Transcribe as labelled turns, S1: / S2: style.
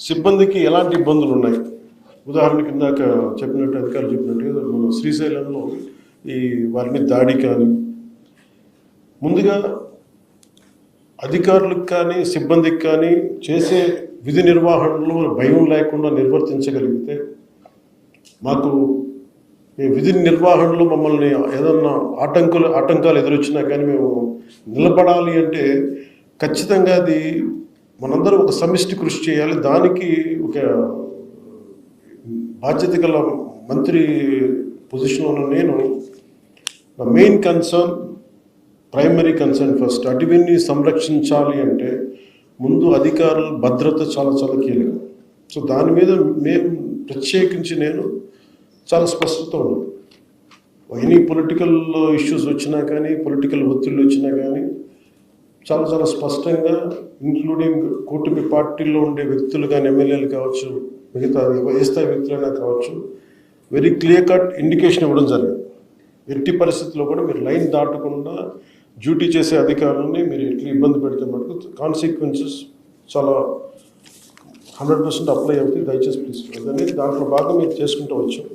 S1: సిబ్బందికి ఎలాంటి ఇబ్బందులు ఉన్నాయి? ఉదాహరణకి ఇందాక చెప్పినట్టు అధికారులు చెప్పినట్టుగా మన శ్రీశైలంలో ఈ వారిని దాడి కానీ ముందుగా అధికారులకు కానీ సిబ్బందికి కానీ చేసే విధి నిర్వహణలో భయం లేకుండా నిర్వర్తించగలిగితే మాకు ఈ విధి నిర్వహణలో మమ్మల్ని ఏదన్నా ఆటంకులు ఆటంకాలు ఎదురొచ్చినా కానీ మేము నిలబడాలి అంటే ఖచ్చితంగా అది మనందరం ఒక సమిష్టి కృషి చేయాలి. దానికి ఒక బాధ్యత గల మంత్రి పొజిషన్లో ఉన్న నేను నా main concern primary concern first అటవీని సంరక్షించాలి అంటే ముందు అధికారుల భద్రత చాలా చాలా కీలకం. సో దాని మీద మేము ప్రత్యేకించి నేను చాలా స్పష్టత ఉన్నాను ఎనీ పొలిటికల్ ఇష్యూస్ వచ్చినా కానీ పొలిటికల్ ఒత్తిళ్ళు వచ్చినా కానీ చాలా చాలా స్పష్టంగా ఇంక్లూడింగ్ కూటమి పార్టీలో ఉండే వ్యక్తులు కానీ ఎమ్మెల్యేలు కావచ్చు మిగతా ఏ స్థాయి వ్యక్తులైనా కావచ్చు వెరీ క్లియర్ కట్ ఇండికేషన్ ఇవ్వడం జరిగింది. ఎట్టి పరిస్థితుల్లో కూడా మీరు లైన్ దాటకుండా డ్యూటీ చేసే అధికారులని మీరు ఎట్లా ఇబ్బంది పెడితే మటుకు కాన్సిక్వెన్సెస్ చాలా హండ్రెడ్ పర్సెంట్ అప్లై అవుతాయి. దయచేసి ప్లీజ్ అనేది దాంట్లో భాగం మీరు చేసుకుంటూ వచ్చాం